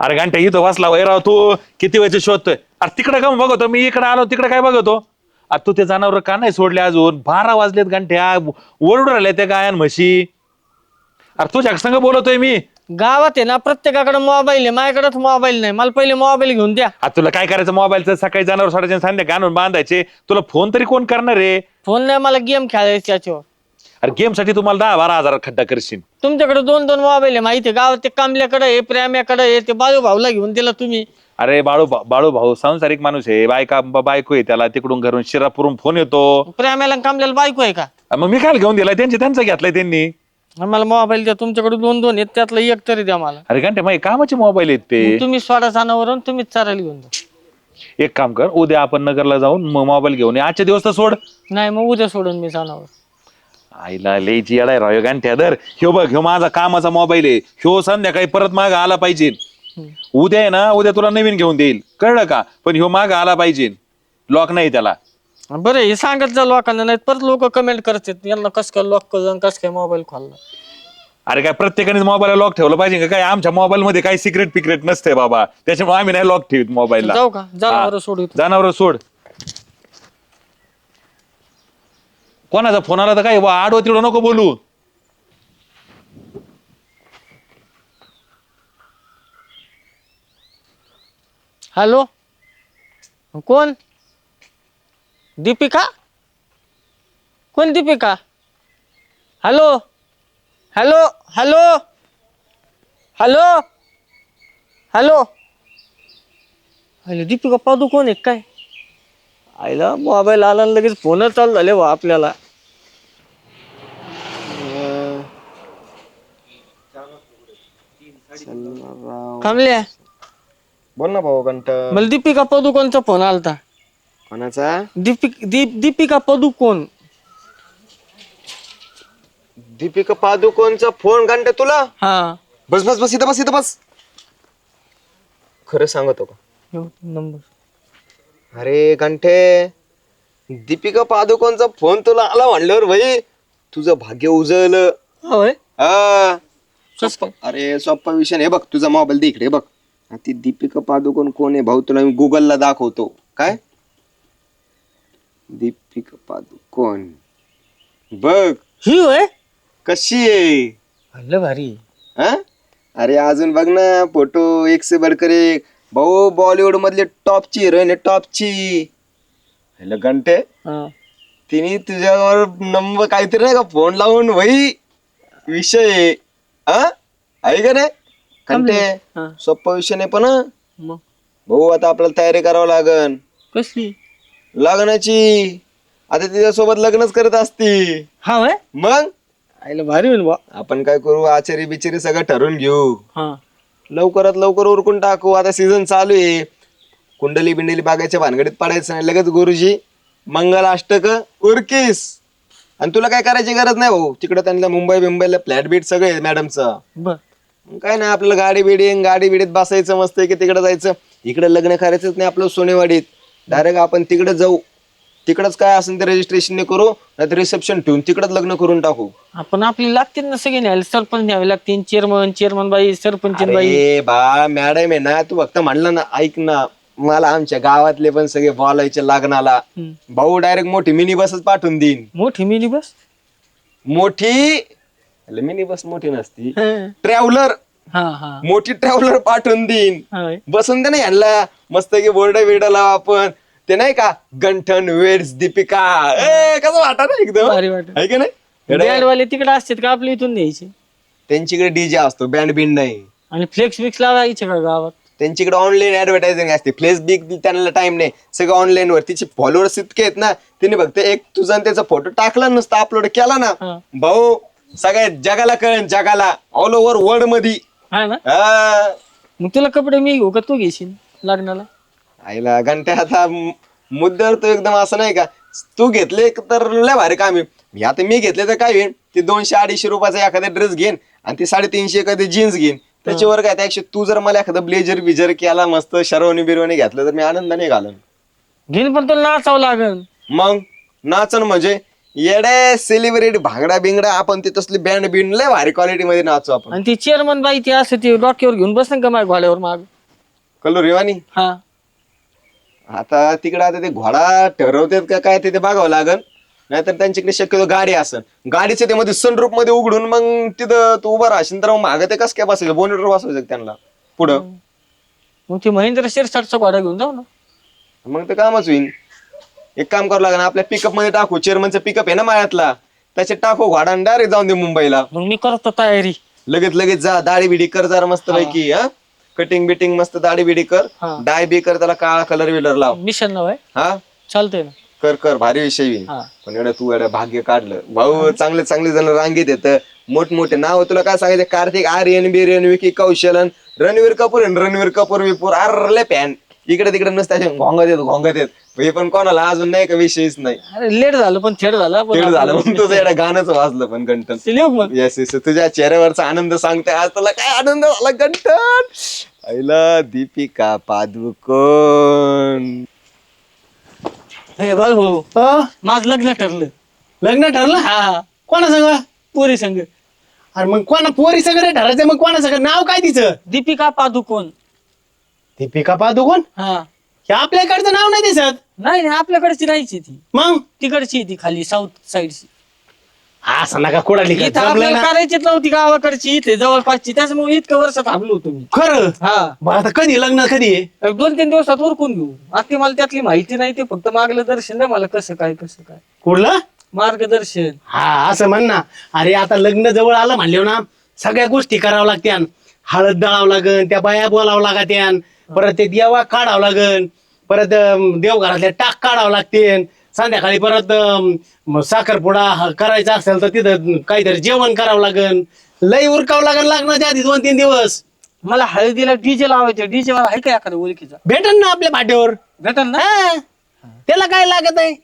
अरे घंटा इथं बसला वय राव तू. किती वेळचे शोधतोय? अरे तिकडे का बघतो मी इकडे आलो तिकडे काय बघतो? अरे तू ते जनावर का नाही सोडले अजून? बारा वाजलेत घंट्या ओरडू राहिले ते गायन म्हशी. अरे तुझ्या संग बोलतोय मी. गावात आहे ना प्रत्येकाकडे मोबाईल आहे माझ्याकडेच मोबाईल नाही. मला पहिले मोबाईल घेऊन द्या. आता तुला काय करायचं मोबाईलचं सकाळी जनावर सोडायचे संध्याकाळी आणून बांधायचे. तुला फोन तरी कोण करणार रे? फोन नाही मला गेम खेळायचे त्याच्यावर अरे गेमसाठी तुम्हाला दहा बारा हजार खड्डा करशील. तुमच्याकडे दोन दोन मोबाईल आहे माहिती आहे गावात ते कामल्याकडे आहे प्रेम्याकडे आहे ते बाजू भाऊला घेऊन दिला तुम्ही. अरे बाळू भा- बाळू भाऊ संसारिक माणूस आहे बायका ब- बायको आहे त्याला तिकडून घरून शिरापुरून फोन येतो. प्रेम्याला आणि कामल्याला बायको आहे का? मग मी काय घेऊन दिलाय त्यांचे त्यांचा घेतलाय त्यांनी. मला मोबाईल द्या तुमच्याकडे दोन दोन आहेत त्यातलं एक तरी द्या मला. अरे घंटे मग कामाचे मोबाईल आहेत ते. तुम्ही सोडा जाणावरून तुम्हीच चारायला घेऊन द्या एक काम कर उद्या आपण नगरला जाऊन मग मोबाईल घेऊन ये. आजच्या दिवस तर सोड. नाही मग उद्या सोडून मी जाणावर आईला लेची येडाय राव घंट्या दर ह्यो बघ ह्यो माझा कामाचा मोबाईल आहे. ह्यो संध्याकाळी परत माग आला पाहिजे. उद्या आहे ना उद्या तुला नवीन घेऊन देईल. कळलं का? पण ह्यो माग आला पाहिजे. लॉक नाही त्याला. बरं हे सांगत जा लोकांना नाही परत लोक कमेंट करतात. यांना कस काय लॉक करून कस काय मोबाईल खोलला अरे काय प्रत्येकाने मोबाईल लॉक ठेवलं पाहिजे का? काय आमच्या मोबाईल मध्ये काही सिक्रेट पिक्रेट नसते बाबा. त्याच्यामुळे आम्ही नाही लॉक ठेवत मोबाईलला जाऊ का? जनावर सोडू. जनावर सोड. कोणाचा फोन आला तर काय वा, आडवं तिडो नको बोलू. हॅलो? कोण? दीपिका? कोण Deepika? Hello? Hello? Hello? Hello? Hello? Hello Deepika Padu कोण आहे? काय? आईला मोबाईल आला आणि लगेच फोन चालू झाले वा आपल्याला. थांबल्या बोल ना भाऊ कंट मला दीपिका पदुकोणचा फोन आलता. कोणाचा? दीपिक दीप दीपिका पदुकोण. दीपिका पादुकोणचा फोन घंटा तुला? हा. बस बस बस इथं बस इथं बस. खरं सांगतो का? नंबर. अरे घंटे दीपिका पादुकोणचा फोन तुला आला म्हणल्यावर भाई तुझं भाग्य उजळलं. होय हा. कस काय? अरे सोप्पा विषय नाही हे बघ तुझा मोबाईल दे इकडे बघ. ती दीपिका पादुकोण कोण आहे भाऊ तुला मी गुगलला दाखवतो. काय? दीपिका पादुकोण. बघ. ही होय कशी आहे? भारी. हा? अरे अजून बघ ना फोटो एक से बडकर एक. भाऊ बॉलिवूड मधली टॉपची हिरोईन आहे टॉपची घंटे. हा. तिने तुझ्यावर नंबर काहीतरी नाही का फोन लावून वही. विषय आहे. हा? आहे का नाही? घंटे. सोप्पा विषय नाही पण हा. मग? भाऊ आता आपल्याला तयारी करावं लागन. कसली? लग्नाची. आता तिच्यासोबत लग्नच करत असती. हा मग? आईला भारी होईल बा. आपण काय करू आचारी बिचारी सगळं ठरवून घेऊ. हा. लवकरात लवकर उरकून टाकू. आता सीझन चालू आहे. कुंडली बिंडली बागायच्या भानगडीत पडायचं नाही. लगेच गुरुजी मंगल अष्टक उरकीस. आणि तुला काय करायची गरज नाही भाऊ? तिकडे त्यांना मुंबई बिंबईला फ्लॅट बीट सगळे आहे मॅडमचं बर. काय नाही आपल्याला गाडी बिडी गाडी बिडीत बसायचं मस्त की तिकडे जायचं. इकडे लग्न करायचंच नाही आपलं सोनेवाडीत. डायरेक्ट आपण तिकडे जाऊ. तिकडच काय असेल ते रजिस्ट्रेशन करू नाही रिसेप्शन ठेवून तिकडच लग्न करून टाकू. आपण आपली लागतील ना सगळे न्यायला सरपंच न्यावे लागतील चेअरमन चेअरमन बाई सरपंच बाई अरे बा मॅडम आहे ना तू फक्त म्हणलं ना ऐक ना मला आमच्या गावातले पण सगळे बोलायचे लग्नाला. हम्म. भाऊ डायरेक्ट मोठी मिनी बसच पाठवून देईन. मोठी मिनी बस मोठी मिनी बस मोठी नसती. हा. ट्रॅव्हलर हा मोठी ट्रॅव्हलर पाठवून देईन. होय. बसून दे ना यांना मस्त की बोर्ड बिर्ड लावा आपण. ते नाही का गंठन वेड्स दीपिका. ए कसं वाटा ना एकदम? भारी वाटत आहे का नाही? बँड वाले तिकडे असतात का आपल्या इथून द्यायचे त्यांच्याकडे डीजे असतो बँड बिंड नाही. आणि फ्लेक्स बिक्स लावायचे का गावात? त्यांच्याकडे ऑनलाईन ऍडव्हर्टायझिंग असते. प्लेस बिग त्यांना टाइम नाही. सगळं ऑनलाईन वर. तिचे फॉलोअर्स इतके आहेत ना तिने फक्त एक तुझा आणि त्याचा फोटो टाकला नसता अपलोड केला ना. भाऊ सगळ्या जगाला कळेल जगाला. ऑल ओव्हर वर्ल्डमध्ये हा ना? हा. मग तुला कपडे मी घेऊ का? तू घेशील लग्नाला? आईला घंटे आता मुद्द्यावर तो एकदम असं नाही का तू घेतले तर लय भारी काम आहे. मी आता मी घेतले तर काय होईल? ते दोनशे अडीचशे रुपयाचा एखादा ड्रेस घेईन आणि ते साडेतीनशे एखादी जीन्स घेईन. त्याच्यावर काय त्यापेक्षा तू जर मला एखादा ब्लेजर बिजर केला मस्त शरवणी बिरवणी घातलं तर मी आनंदाने घालन. घेईन पण तुला नाचावं लागल. मग? नाचन म्हणजे येडे सेलिब्रिटी भांगडा बिंगडा आपण ते तसली बँड बिंड लय भारी क्वालिटी मध्ये नाचू आपण. आणि ती चेअरमन बाई ती असं ती डोक्यावर घेऊन बसन का माझ्या घोड्यावर माग? कलो रेवानी? हा. आता तिकडे आता ते घोडा ठरवतात का काय ते ते बघावं लागल. नाहीतर त्यांच्याकडे शक्यतो गाडी असन गाडीचे ते मध्ये सनरूपमध्ये उघडून मग तिथं तू उभा राहशील तर मग मागं ते कसं काय बसायचं? बोनेटर बसवायचं का त्यांना? पुढं? मग ती महेंद्र शिरसाटचा घोडा घेऊन जाऊ ना. मग ते कामच होईल. एक काम करावं लागेल आपल्या पिकअपमध्ये टाकू. चेअरमनचा पिकअप आहे ना मायातला त्याच्यात टाकू घोडा डायरेक्ट जाऊन दे मुंबईला. मग मी करतो तयारी. लगेच लगेच जा दाढी बिडी कर जरा मस्त पैकी हा? कटिंग बिटिंग मस्त दाढी बिडी कर. हा. डाय बी कर त्याला काळा कलर बिलर लाव. मिशन नव्हे हा? चालतंय ना. कर कर भारी विषय हा. पण एवढं तू एवढं भाग्य काढलं. भाऊ चांगले चांगले जण रांगेत येत. मोठमोठे नाव तुला काय सांगायचं? कार्तिक आर्यन बिर्यन विकी कौशलन रणवीर कपूर रणवीर कपूर विपूर अरे पॅन. इकडे तिकडे नसतं घोंगत येत घोंगत येत. हे पण कोणाला अजून नाही का विषयच नाही. अरे लेट झालं पण थेट झालं. पण तेवढं झालं म्हणून तुझं एवढं गाणंच वाजलं पण मग येस येस तुझ्या चेहऱ्यावरचा आनंद सांगते. आज तुला काय आनंद झाला कंटन आईला दीपिका पादुकोण. हे बघ भाऊ माझं लग्न ठरलं. लग्न ठरलं? हा. कोणा सगळं पुरी संग. अरे मग कोणा पोरी सगळं ठरायचं मग कोणा सगळं नाव काय तिचं? दीपिका पादुकोण. दीपिका पादुकोण? हा. हे आपल्याकडचं नाव नाही दिसत? नाही नाही आपल्याकडची नाहीची ती. मग? तिकडची आहे ती खाली साऊथ साईडची असं नका कोणाली का? इथं जमलं आपल्याला ना? करायचीच नव्हती गावाकडची इथे जवळपासची. त्याच्यामुळे इतकं वर्ष थांबलो होतो मी. खरं? हा. मग आता कधी लग्न कधी? आहे एक दोन तीन दिवसात उरकून घेऊ. आता मला त्यातली माहिती नाही ते फक्त मागलं दर्शन द्या मला कसं काय कसं काय. कुठलं? मार्गदर्शन. हा असं म्हण ना. अरे आता लग्न जवळ आलं म्हणले ना सगळ्या गोष्टी करावं लागत्यान. हळद दळावं लागन त्या बाया बोलावं लागत्यान. परत ते देवा काढावं लागन. परत अं, देवघरातल्या टाक काढावं लागते संध्याकाळी परत अं, साखरपुडा ह- करायचा असेल तर तिथं काहीतरी जेवण करावं लागन. लई उरकावं लागन लग्नाच्या आधी दोन तीन दिवस. मला हळदीला डीजे लावायचे. डीजे वाला आहे का एखादा ओळखीचा? भेटन ना आपल्या पाठीवर भेटल ना? हा. त्याला काय लागत आहे?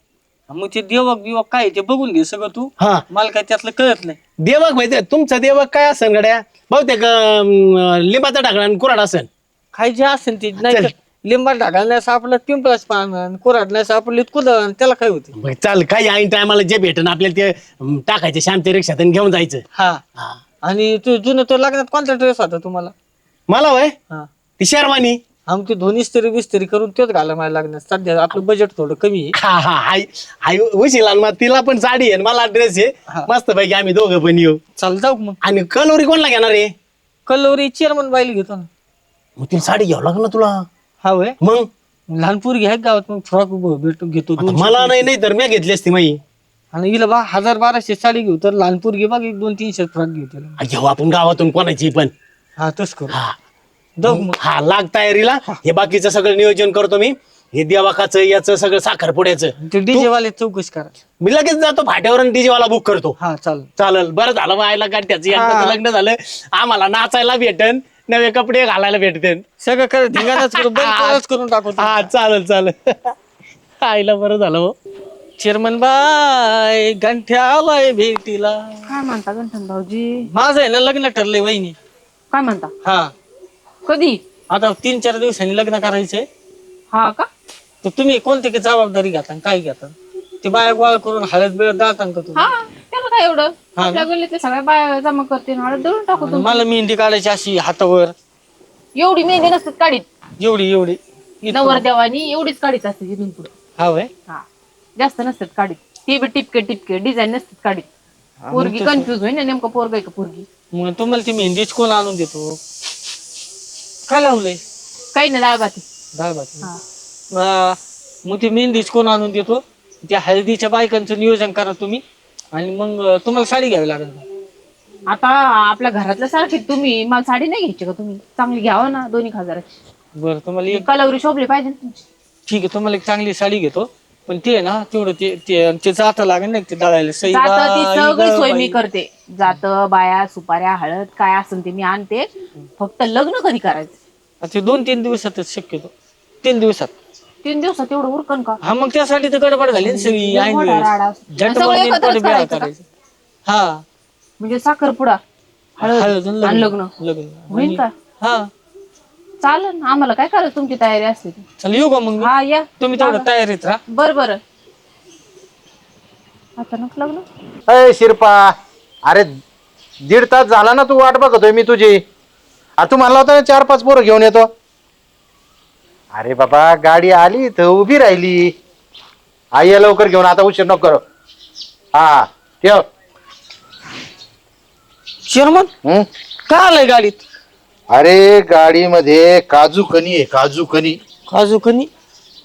मग ते देवक बिवक काय ते बघून घे सगळं तू. हा. मला काय त्यातलं कळत नाही. देवक माहिती तुमचा देवक काय असेल गड्या? बहुतेक अं, लिंबाचा ढाकळा आणि कुराड असेल काय जे असेल ते नाही लिंबा ढाकायला सापडलं पिंपळाच पान कुराड नाही सापडली कुदळ त्याला काय होते? चाल काही ऐन टायमाला जे भेटन आपल्याला ते अं, टाकायचे शांती रिक्षात आणि घेऊन जायचं. हा. हा. आणि तू जुनं तो लग्नात कोणता ड्रेस होता तुम्हाला? मला वय हा. ती शेरवानी. आमची दोन्ही इस्त्री बिस्त्री करून तेच घाला मला लागणार सध्या आपलं बजेट थोडं कमी आहे. हा हा हाय हाय उशीला आणि मग तिला पण साडी आहे आणि मला ड्रेस आहे. मस्त पैकी आम्ही दोघं पण येऊ. चाल जाऊ मग. आणि कलोरी कोणला घेणार आहे? कलोरी चेअरमन बाईल घेतो ना. मग तिला साडी घ्यावं लागलं ना तुला? हा वय मग? लहान पोरगी आहे गावात मग फ्रॉक भेटून घेतो आता मला नाही नाही तर मी घेतली असती माई. आणि हिला बा हजार बाराशे साडी घेऊ तर लहान पोरगी बघ एक दोन तीनशे फ्रॉक घेऊ तिला घेऊ आपण गावातून कोणाची पण. हा तस करू. हा. जाऊ मग. हा लाग तयारीला. हे. बाकीचं सगळं नियोजन करतो मी. हे देवाकाचं याचं सगळं साखरपुड्याचं. ते डीजे वाले चौकशी करा मी लगेच जातो फाट्यावर आणि डीजे वाला बुक करतो. हा चाल चालेल. बरं झालं व्हायला गाठ्याचं एकदाचं लग्न झालं. आम्हाला नाचायला भेटन. नवे कपडे घालायला भेटते सगळं कर धिंगाणाच करू बंद करून टाकू हा चालेल चालेल. आईला बरं झालं हो. चेअरमन बाय गंठ्या आलाय भेटीला. काय म्हणता गंठन भाऊजी? माझं आहे ना लग्न ठरलंय वहिनी. काय म्हणता? हा. कधी? आता तीन चार दिवसांनी लग्न करायचंय. हा का? तर तुम्ही कोणती काही जबाबदारी घेता काय घेता? ते बाया गोळा करून हळद बिळद दाता का तुम्ही? हा. त्याला काय एवढं? ना? आपल्या गल्लीतले सगळ्या बाया जमा करते ना दळून टाकू आणि मला मेहंदी काढायची अशी हातावर. एवढी मेहंदी नसतात काढीत. एवढी एवढी. इथं. नवरदेवानी एवढीच काढीत असते तिथून पुढे. हा हा. जास्त नसतात काढीत. ती बी टिपके टिपके. डिझाईन नसतात काढीत. पोरगी कन्फ्युज होईल ना नेमकं पोरग आहे का पोरगी? मग तुम्हाला ती मेहंदीच कोण आणून देतो? काय लावलंय? काही नाही डाळ भाती डाळ भात हा. अं, मग ती मेहंदीच कोण आणून देतो? त्या हळदीच्या बायकांचं नियोजन करा तुम्ही. आणि मग तुम्हाला साडी घ्यावी लागेल आता आपल्या घरातल्या सारखी तुम्ही. मला साडी नाही घ्यायची का तुम्ही? चांगली घ्यावं ना दोन्ही हजाराची बरं तुम्हाला एक कलावरी शोभली पाहिजे ना तुमची. ठीक आहे तुम्हाला एक चांगली साडी घेतो. पण ते ना तेवढं ते ते ते जाता लागेल ना ते दळायला? सई जात ती बाई, सगळी सोय मी. करते. जात बाया सुपाऱ्या हळद काय असेल ते मी आणते. फक्त लग्न कधी करायचं? ते दोन तीन दिवसातच शक्यतो. तीन दिवसात. तीन दिवसात एवढं उरकन का? हा मग त्यासाठी तर गडबड झाली ना सगळी ऐन मोठा वेळेस. राडा. झट सगळं बांधून एकत्रच परत बिळा करायचं का? करायचं. हा. म्हणजे साखरपुडा हळद हळद आणि आणि लग्न. लग्न. होईल का? हा. चालेल आम्हाला काय करायचं? तुमची तयारी असते ती. चल येऊ का मग मी? हा या. तुम्ही तेवढं तयारीत राहा. बर बर. अचानक लग्न? अय शिरपा. अरे दीड तास झाला ना तू वाट बघतोय मी तुझी. आ तू म्हणला होता ना चार पाच पोरं घेऊन येतो. अरे बाबा गाडी आली तर उभी राहिली. आई ये लवकर घेऊन आता उशीर नको करू. हा ठेव. हं? काय आलंय गाडीत? अरे गाडीमध्ये काजू कनी आहे काजू कनी काजू कनी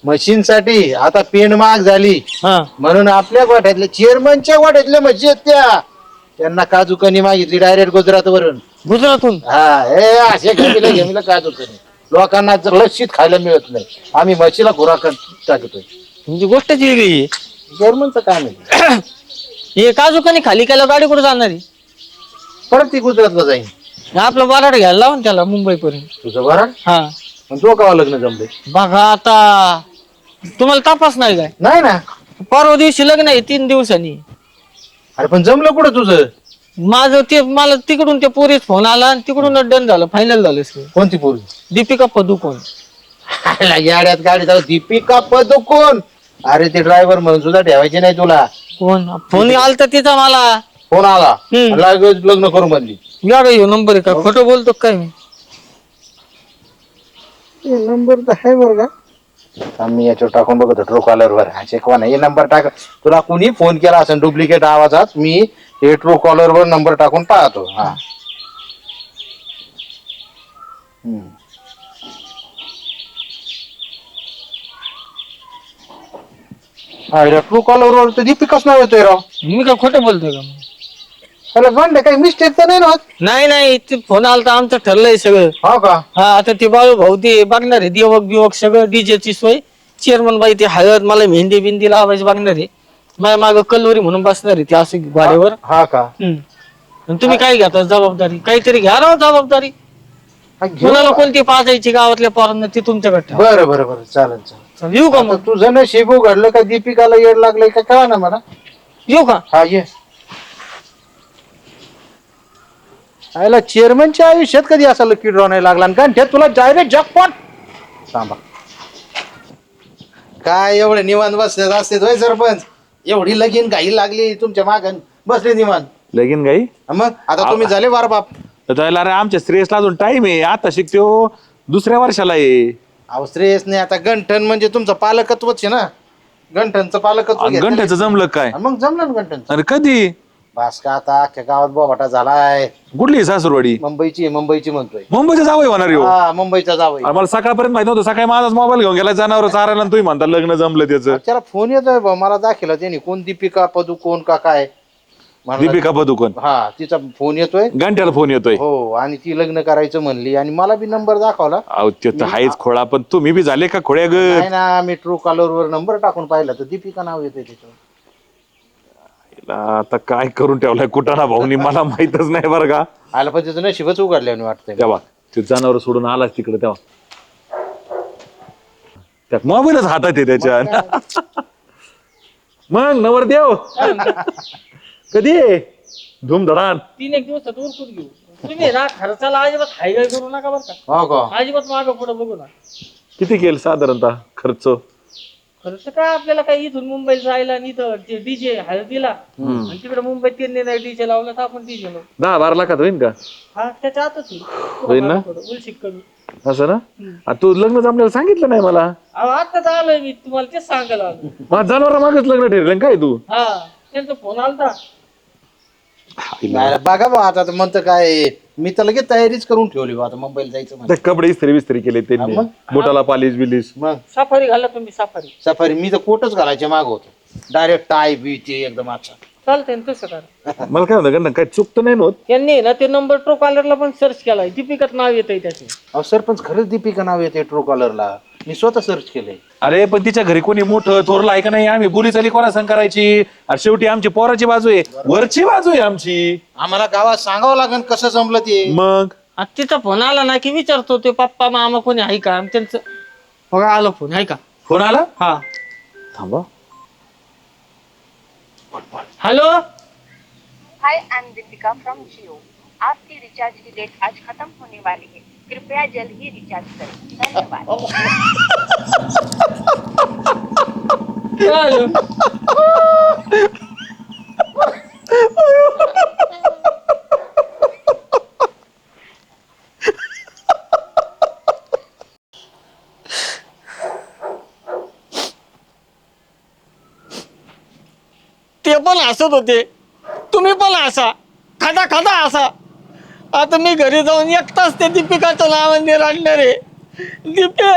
मशीन साठी आता पेंड महाग झाली. हा. म्हणून आपल्या गोठ्यातल्या चेअरमनच्या गोठ्यातल्या म्हशी आहेत त्या. त्यांना काजू कनी मागितली डायरेक्ट गुजरात वरून गुजरातून हा हे असे घमीला घमीला काजू कनी लोकांना जर लक्षित खायला मिळत नाही आम्ही म्हशीला खुराक टाकतोय. म्हणजे गोष्टच वेगळी आहे. जर्मनचं काम आहे. हे काजू कनी खाली केलं गाडी कुठे जाणार आहे? परत ती गुजरातला जाईन. आपलं बाराड घ्यायला लावून त्याला मुंबईपर्यंत. तुझं बरं हा. तो कावा लग्न जमले बघा आता तुम्हाला तपास नाही काय? नाही ना. परवा दिवशी लग्न आहे तीन दिवसांनी. अरे पण जमलं कुठं तुझं? माझं ते मला तिकडून ते पोरीस फोन आला आणि तिकडून डन झालं फायनल झालं सगळं. कोणती पोरगी दीपिका पदुकोण. आला याड्यात गाडी चालव दीपिका पदुकोण. अरे ते ड्रायव्हर म्हणून सुद्धा ठेवायचे नाही तुला. कोण? फोन आलता तिचा मला. फोन आला. हम्म. लगेच लग्न करून म्हणली या ह्यो नंबर आहे का? खोटं बोलतो काय मी? नंबर तर आहे बरं का. मी याच्यावर टाकून बघतो ट्रू कॉलर वर हा शेकवा नाही नंबर टाक. तुला कुणी फोन केला असेल डुप्लिकेट आवाजात मी हे ट्रू वर नंबर टाकून पाहतो. हा. ट्रू कॉलर वर तर दीपिकाच नाव येतोय राव. मी का खोटं बोलतोय का? त्याला काही मिस्टेक तर नाही ना होत? नाही नाही ते फोन आलता आमचं ठरलंय सगळं. हो का? हा आता ते बाळू भाऊ ते बघणार आहे दिवक बिवक सगळं डीजेची सोय. चेअरमन बाई ते हळद मला मेहंदी बिंदी लावायची बघणार. आहे माझ्या माग कलोरी म्हणून बसणार आहे ते असं भाडेवर हा का? हम्म. आणि तुम्ही काय घेता जबाबदारी? काहीतरी घ्या जबाबदारी. हा, घेऊ. कोणाला कोणती पाजायची गावातल्या पोरांना ते तुमच्याकडे ठेवा. बरं बरं बरं चालेल चालेल. चल, येऊ का आता मग? तुझं ना शेबू घडलं का दीपिकाला येड लागलंय का कळा ना मला. येऊ का? हा ये. आयला चेअरमनच्या आयुष्यात कधी असा लकी ड्रॉ नाही लागला? कारण त्यात तुला डायरेक्ट जॉकपॉट सांभा काय एवढे निवांत बसले असते होय सरपंच? एवढी लगीन घाई लागली तुमच्या मागन बसले निवांत. लगीन गाई मग? आता तुम्ही झाले वार बाप. तर त्याला अरे आमच्या स्त्रेसला अजून टाइम आहे. आता शिकतो दुसऱ्या वर्षाला आहे. अहो श्रेयस नाही. आता गंठन म्हणजे तुमचं पालकत्वच आहे ना? गंठनचं पालकत्व घेतलं. जमलं काय? मग जमलं ना गंठन अरे कधी? बास का आता अख्ख्या गावात बोबाटा झालाय. कुठली सासूरवाडी? मुंबईची मुंबईची म्हणतोय. मुंबईचं जावं होणार येऊ हा मुंबईचा जावं मला सकाळपर्यंत माहीत नव्हतं सकाळी माझाच मोबाईल घेऊन गेला जनावर चारायला आणि तुम्ही म्हणता लग्न जमलं त्याचं. त्याला फोन येतोय बा मला दाखिला त्यांनी कोण दीपिका पदू कोण का काय? म्हणलं- दीपिका पदुकोण. हा तिचा फोन येतोय. घंट्याला फोन येतोय. हो आणि ती लग्न करायचं म्हणली आणि मला बी नंबर दाखवला. अहो ते तर हायच खोळा पण तुम्ही बी झाले का खोड्या ग नाही ना मी ट्रू कॉलर वर नंबर टाकून पाहिला तर दीपिका नाव येतंय त्याच्यावर. आता काय करून ठेवलाय? कुटाणा भाऊनी? मला माहितच नाही बरं का. आला पण त्याचं नशीबच उघडल्याने वाटतंय. तेव्हा ते जनावर सोडून आलाच तिकडे तेव्हा. त्यात मोबाईलच हातात आहे त्याच्या. मग नवर देव कधी? धूमधडान तीन एक दिवसात उरकून घेऊ. तुम्ही ना खर्चाला अजिबात हायगाय करू नका बरं का. हो का? अजिबात मागं पुढे बघू ना किती केल साधारणतः खर्च? खर्च काय आपल्याला काय इथून मुंबईला जायला आणि इथं ते डीजे हळदीला आणि तिकडे मुंबईत त्यांनी नाही डीजे लावला तर आपण डीजे लावू दहा बारा लाखात होईन का? हा त्याच्या आतच होईल. ना? उलशिक कमी असं ना? आ, तू लग्न जमल्याला सांगितलं नाही मला. अहो आताच आलोय मी तुम्हाला तेच सांगायला आलो मग जनावर मागच लग्न ठरलं काय तू? हा त्यांचा फोन आलता. नाही, बघा बा आता तर म्हणतं काय मी तर लगेच तयारीच करून ठेवली बा आता मुंबईला जायचं म्हणजे ते कपडे इस्त्री बिस्त्री केले त्यांनी. बोटाला पालिश बिलिश. मग? सफारी घाला तुम्ही सफारी. सफारी मी तर कोटच घालायचे माग होतो. डायरेक्ट टाय बी ते एकदम अच्छा चालतंय ना तसं करा. मला काय म्हणतं काय चुकतं नाही ना होत? त्यांनी ना ते नंबर ट्रो कॉलरला पण सर्च केलाय. दीपिकात नाव येतंय त्याचे. अहो सरपंच खरंच दीपिका नाव येते ट्रू कॉलरला मी स्वतः सर्च केलंय. अरे पण तिच्या घरी कोणी मोठं थोरलं आहे का नाही आम्ही बोली चाली कोणा संग करायची? अरे शेवटी आमची पोराची बाजू आहे वरची बाजू आहे आमची. आम्हाला गावात सांगावं लागेल कसं जमलं ते. मग? आता तिचा फोन आला ना की विचारतो ते पप्पा मामा कोणी आहे का? आणि त्यांचं बघा आलं फोन आहे का? फोन आला? हा. थांबा. Hello hi I am Deepika from Jio आपकी रिचार्ज की डेट आज खत्म होने वाली है। कृपया जल्द ही रिचार्ज करें. धन्यवाद. ते पण होते. तुम्ही पण असा खादा खादा असा आता मी घरी जाऊन एकटाच ते दीपिकाचं नाव रडणार आहे. दीपे!